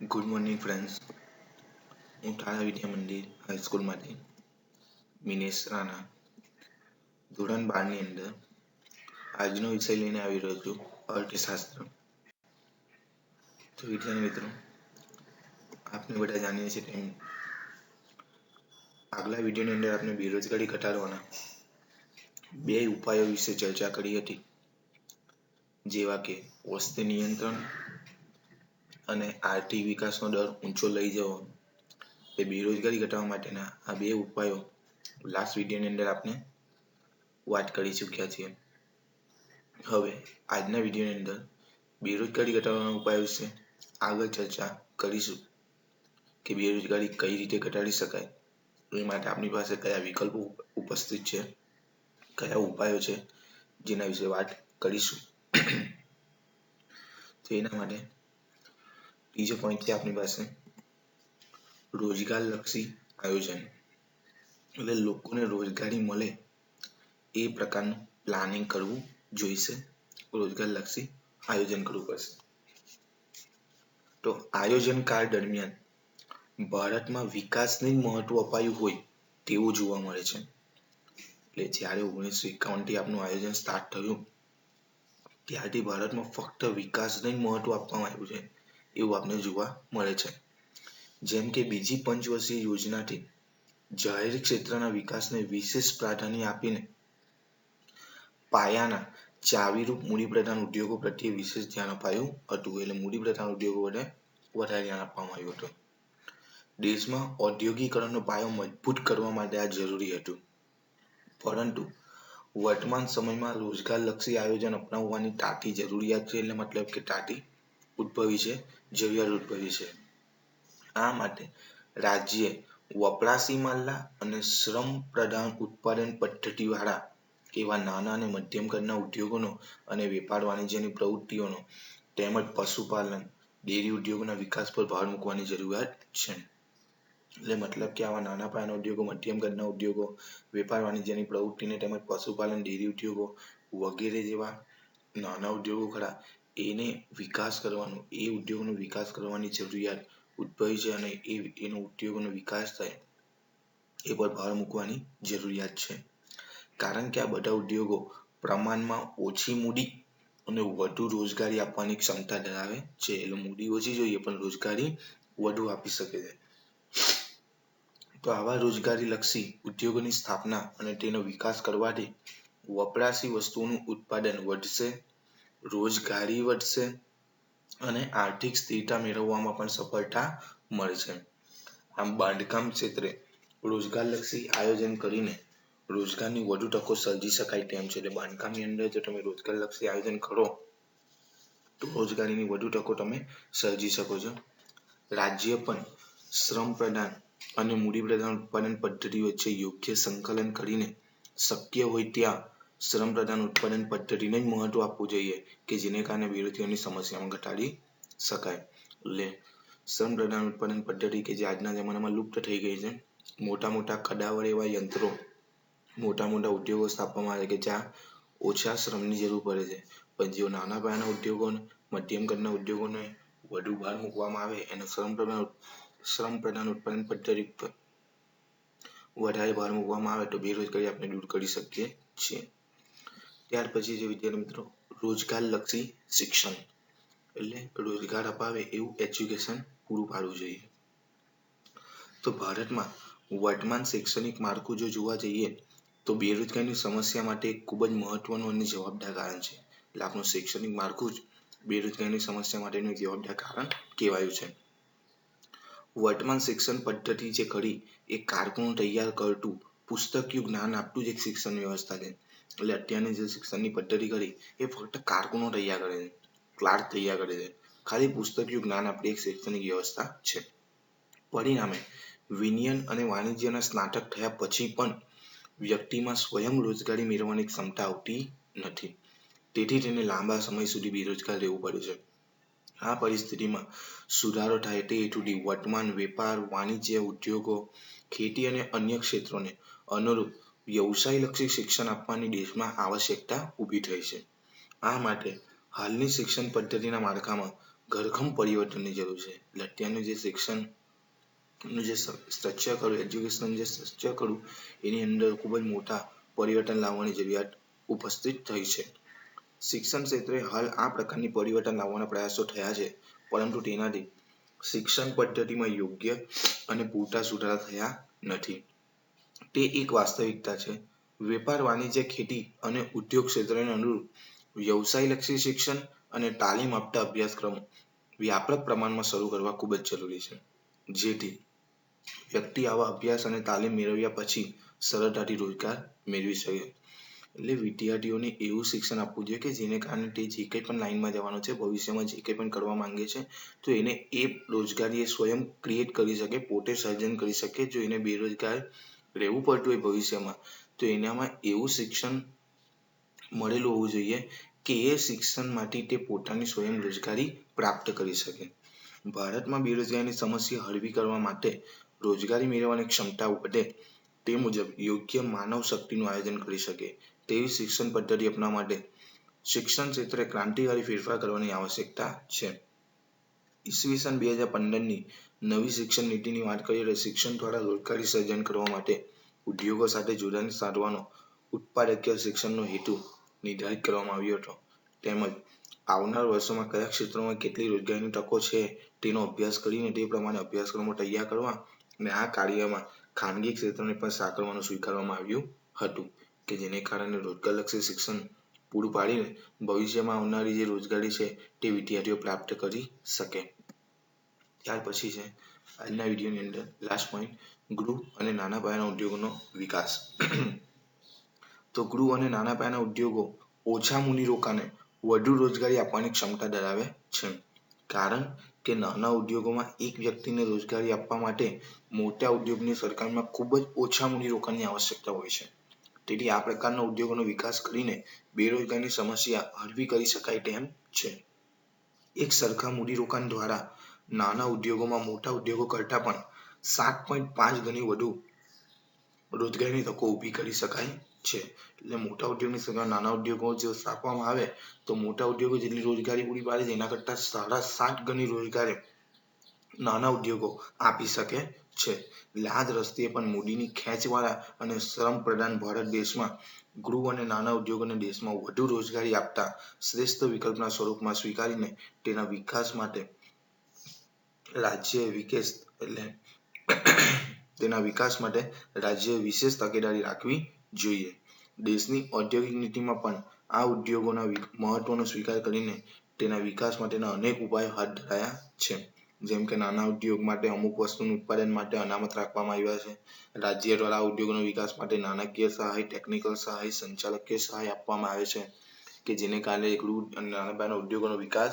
Good morning friends હું તારા વિદ્યા મંદિર હાઈસ્કૂલમાંથી મિનેશ રાણા ધોરણ બારની અંદર આજનો વિષય લઈને આવી રહ્યો છું અર્થશાસ્ત્ર તો વિદ્યાર્થી મિત્રો આપને બધા જાણીએ છીએ તેમ આગલા વિડીયોની અંદર આપણે બેરોજગારી ઘટાડવાના બે ઉપાયો વિશે ચર્ચા કરી હતી જેવા કે વસ્તી નિયંત્રણ અને આર્થિક વિકાસનો દર ઊંચો લઈ જવો. એ બેરોજગારી ઘટાડવા માટેના આ બે ઉપાયો લાસ્ટ વિડીયોની અંદર આપણે વાત કરી ચૂક્યા છીએ. હવે આજના વિડીયોની અંદર બેરોજગારી ઘટાડવાના ઉપાયો વિશે આગળ ચર્ચા કરીશું કે બેરોજગારી કઈ રીતે ઘટાડી શકાય એ માટે આપણી પાસે કયા વિકલ્પો ઉપસ્થિત છે, કયા ઉપાયો છે, જેના વિશે વાત કરીશું. તો એના માટે ત્રીજો પોઈન્ટ છે આપણી પાસે. રોજગારલક્ષી આયોજન. એટલે લોકોને રોજગારી મળે એ પ્રકારનું પ્લાનિંગ કરવું જોઈશે. રોજગારલક્ષી આયોજન કરવું પડશે. તો આયોજન કાળ દરમિયાન ભારતમાં વિકાસને મહત્વ અપાયું હોય તેવું જોવા મળે છે. એટલે જ્યારે ઓગણીસો એકાવનથી આપનું આયોજન સ્ટાર્ટ થયું, ત્યારથી ભારતમાં ફક્ત વિકાસને મહત્વ આપવામાં આવ્યું છે. એવું આપને જોવા મળે છે. જેમ કે બીજી પંચવર્ષીય યોજનાથી જાહેર ક્ષેત્રના વિકાસને વિશેષ પ્રાધાન્ય આપીને પાયાના ચાવીરૂપ મૂડીપ્રધાન ઉદ્યોગો પ્રત્યે વિશેષ ધ્યાન અપાયું હતું. એટલે મૂડીપ્રધાન ઉદ્યોગો વડે વધારે ધ્યાન આપવામાં આવ્યું હતું. દેશમાં ઔદ્યોગિકરણનો પાયો મજબૂત કરવા માટે આ જરૂરી હતું. પરંતુ વર્તમાન સમયમાં રોજગારલક્ષી આયોજન અપનાવવાની તાતી જરૂરિયાત છે. એટલે મતલબ કે તાતી ઉદ્ભવી છે જરૂરિયાત ઉદ્ભવી છે. આ માટે રાજ્ય વપરાશી માલના અને શ્રમ પ્રધાન ઉત્પાદન પદ્ધતિ વાળા એવા નાના અને મધ્યમ કદના ઉદ્યોગોનો અને વેપાર વાણિજ્યની પ્રવૃત્તિઓનો તેમજ પશુપાલન, ડેરી ઉદ્યોગોના વિકાસ પર ભાર મૂકવાની જરૂરિયાત છે. એટલે મતલબ કે આવા નાના પાયાના ઉદ્યોગો, મધ્યમ કદના ઉદ્યોગો, વેપાર વાણિજ્યની પ્રવૃત્તિને તેમજ પશુપાલન, ડેરી ઉદ્યોગો વગેરે જેવા નાના ઉદ્યોગો ખરા એને વિકાસ કરવાનો, એ ઉદ્યોગનો વિકાસ કરવાની જરૂરિયાત ઉદ્ભવી છે અને એ એનો ઉદ્યોગનો વિકાસ થાય, એ પર ભાર મૂકવાની જરૂરિયાત છે. કારણ કે આ બધા ઉદ્યોગો પ્રમાણમાં ઓછી મૂડી અને વધુ રોજગારી આપવાની ક્ષમતા ધરાવે છે. એટલે મૂડી ઓછી જોઈએ પણ રોજગારી વધુ આપી શકે છે. તો આવા રોજગારી લક્ષી ઉદ્યોગોની સ્થાપના અને તેનો વિકાસ કરવાથી વપરાશી વસ્તુઓનું ઉત્પાદન વધશે રોજગારી વધશે અને આર્થિક સ્થિરતા મેળવવામાં પણ સફળતા મળશે આમ બાંધકામ ક્ષેત્રે રોજગાર લક્ષી આયોજન કરીને રોજગારની વધુ તકો સર્જી શકાય તેમ છે. એટલે બાંધકામની અંદર જો તમે રોજગાર લક્ષી આયોજન કરો, તો રોજગારીની વધુ તકો તમે સર્જી શકો છો. રાજ્ય પણ શ્રમ પ્રદાન અને મૂડી પ્રદાન ઉત્પાદન પદ્ધતિ વચ્ચે યોગ્ય સંકલન કરીને શક્ય હોય ત્યાં શ્રમ પ્રદાન ઉત્પાદન પદ્ધતિને જ મહત્વ આપવું જોઈએ કે જેને કારણે વિરોધીઓની સમસ્યામાં ઘટાડી શકાય. એટલે શ્રમ પ્રદાન ઉત્પાદન પદ્ધતિ કે જે આજના જમાનામાં લુપ્ત થઈ ગઈ છે. મોટા મોટા કડાવર એવા યંત્રો મોટા મોટા ઉદ્યોગો સ્થાપવામાં આવે કે જ્યાં ઓછા શ્રમની જરૂર પડે છે. પણ જેઓ નાના પાયાના ઉદ્યોગો મધ્યમ કદના ઉદ્યોગોને વધુ ભાર મૂકવામાં આવે, એને શ્રમ પ્રદાન શ્રમ પ્રદાન ઉત્પાદન પદ્ધતિ વધારે ભાર મૂકવામાં આવે તો બેરોજગારી આપણે દૂર કરી શકીએ છીએ. ત્યાર પછી જે વિદ્યાર્થી મિત્રો, રોજગાર લક્ષી શિક્ષણ. એટલે રોજગાર અપાવે એવું એજ્યુકેશન પૂરું પાડવું જોઈએ. તો ભારતમાં વર્તમાન શૈક્ષણિક માળખું જો જોવા જઈએ, તો બેરોજગારીની સમસ્યા માટે ખૂબ જ મહત્વનું અને જવાબદાર કારણ છે. એટલે આપણું શૈક્ષણિક માળખું જ બેરોજગારીની સમસ્યા માટેનું જવાબદાર કારણ કહેવાયું છે. વર્તમાન શિક્ષણ પદ્ધતિ જે ઘડી એ કારકુન તૈયાર કરતું પુસ્તકિયું જ્ઞાન આપતું જ એક શિક્ષણ વ્યવસ્થા છે. એટલે અત્યારની જે શિક્ષણની પદ્ધતિ કરી, એ ફક્ત કારકુનો તૈયાર કરે છે, ક્લાર્ક તૈયાર કરે છે. ખાલી પુસ્તકિયું જ્ઞાન આપતી એક શૈક્ષણિક વ્યવસ્થા છે. પરિણામે, વિનિયન અને વાણિજ્યના સ્નાતક થયા પછી પણ વ્યક્તિમાં સ્વયં રોજગારી મેળવવાની ક્ષમતા આવતી નથી. તેથી તેને લાંબા સમય સુધી બેરોજગાર રહેવું પડે છે. આ પરિસ્થિતિમાં સુધારો થાય તે હેતુથી વર્તમાન વેપાર, વાણિજ્ય, ઉદ્યોગો, ખેતી અને અન્ય ક્ષેત્રોને અનુરૂપ વ્યવસાય લક્ષી શિક્ષણ આપવાની દેશમાં આવશ્યકતા ઊભી થઈ છે. આ માટે હાલની શિક્ષણ પદ્ધતિના માળખામાં ધરખમ પરિવર્તનની જરૂર છે. એટલે જે શિક્ષણ, નું જે સ્ટ્રક્ચર કરું એજ્યુકેશન જે સ્ટ્રક્ચર કરું, એની અંદર ખૂબ જ મોટા પરિવર્તન લાવવાની જરૂરિયાત ઉપસ્થિત થઈ છે. શિક્ષણ ક્ષેત્રે હાલ આ પ્રકારની પરિવર્તન લાવવાના પ્રયાસો થયા છે, પરંતુ તેનાથી શિક્ષણ પદ્ધતિમાં યોગ્ય અને પૂરતા સુધારા થયા નથી. તે એક વાસ્તવિકતા છે. વેપાર, વાણિજ્ય, ખેતી અને ઉદ્યોગ ક્ષેત્રને અનુરૂપ વ્યવસાય લક્ષી શિક્ષણ અને તાલીમ આપતા અભ્યાસક્રમો વ્યાપક પ્રમાણમાં શરૂ કરવા ખૂબ જ જરૂરી છે. જેથી વ્યક્તિ આવા અભ્યાસ અને તાલીમ મેળવ્યા પછી સરળતાથી રોજગાર મેળવી શકે. એટલે વિદ્યાર્થીઓને એવું શિક્ષણ આપવું જોઈએ કે જેને કારણે તે જે કંઈ પણ લાઈનમાં જવાનો છે, ભવિષ્યમાં જે કંઈ પણ કરવા માંગે છે, તો એને એ રોજગારી એ સ્વયં ક્રિએટ કરી શકે, પોતે સર્જન કરી શકે, જો એને બેરોજગાર રહેવું પડતું હોય ભવિષ્યમાં, તો એનામાં એવું શિક્ષણ મળેલું હોવું જોઈએ કે એ શિક્ષણમાંથી તે પોતાની સ્વયં રોજગારી પ્રાપ્ત કરી શકે. ભારતમાં બેરોજગારીની સમસ્યા હળવી કરવા માટે રોજગારી મેળવવાની ક્ષમતા વધે તે મુજબ યોગ્ય માનવ શક્તિનું આયોજન કરી શકે તેવી શિક્ષણ પદ્ધતિ અપનાવવા માટે શિક્ષણ ક્ષેત્રે ક્રાંતિકારી ફેરફાર કરવાની આવશ્યકતા છે. ઈસવીસન બે હજાર પંદરની નવી શિક્ષણ નીતિની વાત કરીએ તો શિક્ષણ દ્વારા રોજગારી સર્જન કરવા માટે ઉદ્યોગો સાથે જોડાણ સાધવાનો ઉત્પાદકીય શિક્ષણનો હેતુ નિર્ધારિત કરવામાં આવ્યો હતો. તેમજ આવનાર વર્ષોમાં કયા ક્ષેત્રોમાં કેટલી રોજગારીની તકો છે તેનો અભ્યાસ કરીને તે પ્રમાણે અભ્યાસક્રમો તૈયાર કરવા અને આ કાર્યમાં ખાનગી ક્ષેત્રને પણ સાંકળવાનું સ્વીકારવામાં આવ્યું હતું કે જેને કારણે રોજગારલક્ષી શિક્ષણ પૂરું પાડીને ભવિષ્યમાં આવનારી જે રોજગારી છે તે વિદ્યાર્થીઓ પ્રાપ્ત કરી શકે. ત્યાર પછી છે. આજના વિડીયોની અંદર લાસ્ટ પોઈન્ટ ગૃહ અને નાના પાયાના ઉદ્યોગોનો વિકાસ. તો ગૃહ અને નાના પાયાના ઉદ્યોગો ઓછા મૂડીરોકાણે વધુ રોજગારી આપવાની ક્ષમતા ધરાવે છે. કારણ કે નાના ઉદ્યોગોમાં એક વ્યક્તિને રોજગારી આપવા માટે મોટા ઉદ્યોગની સરખામણીમાં ખૂબ જ ઓછા મૂડીરોકાણની આવશ્યકતા હોય છે. તેથી આ પ્રકારના ઉદ્યોગોનો વિકાસ કરીને બેરોજગારની સમસ્યા હળવી કરી શકાય તેમ છે. એક સરખા મૂડીરોકાણ દ્વારા નાના ઉદ્યોગોમાં, મોટા ઉદ્યોગો કરતા પણ સાત પોઈન્ટ પાંચ ગણી વધુ રોજગારીની તકો ઊભી કરી શકાય છે. એટલે મોટા ઉદ્યોગની સંખ્યા નાના ઉદ્યોગો જો સ્થાપવામાં આવે, તો મોટા ઉદ્યોગો જેટલી રોજગારી પૂરી પાડે છે, એના કરતા સાડા સાત ગણી રોજગારી નાના ઉદ્યોગો આપી શકે છે. એટલે આ દ્રષ્ટિએ પણ મોદીની ખેંચવાળા અને શ્રમ પ્રધાન ભારત દેશમાં ગૃહ અને નાના ઉદ્યોગોને દેશમાં વધુ રોજગારી આપતા શ્રેષ્ઠ વિકલ્પના સ્વરૂપમાં સ્વીકારીને તેના વિકાસ માટે રાજ્ય વિકેશ એટલે તેના વિકાસ માટે રાજ્ય વિશેષ તકેદારી રાખવી જોઈએ. દેશની ઔદ્યોગિક નીતિમાં પણ આ ઉદ્યોગોના મહત્વનો સ્વીકાર કરીને તેના વિકાસ માટેના અનેક ઉપાયો હાથ ધરાયા છે. જેમ કે નાના ઉદ્યોગ માટે અમુક વસ્તુનું ઉત્પાદન માટે અનામત રાખવામાં આવ્યા છે. રાજ્ય દ્વારા ઉદ્યોગનો વિકાસ માટે નાણાકીય સહાય ટેકનિકલ સહાય, સંચાલકીય સહાય આપવામાં આવે છે કે જેને કારણે એકલું નાના ઉદ્યોગોનો વિકાસ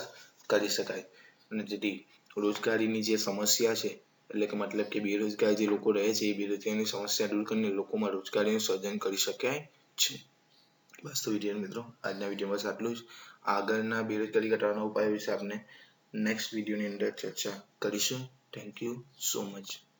કરી શકાય. અને જેથી રોજગારીની જે સમસ્યા છે, એટલે કે મતલબ કે બેરોજગાર જે લોકો રહે છે, એ બેરોજગારીની સમસ્યા દૂર કરીને લોકોમાં રોજગારીનું સર્જન કરી શકાય છે. બસ તો વીડિયો મિત્રો, આજના વિડીયોમાં બસ આટલું જ. આગળના બેરોજગારી ઘટાડવાના ઉપાયો વિશે આપણે નેક્સ્ટ વિડીયોની અંદર ચર્ચા કરીશું. Thank you so much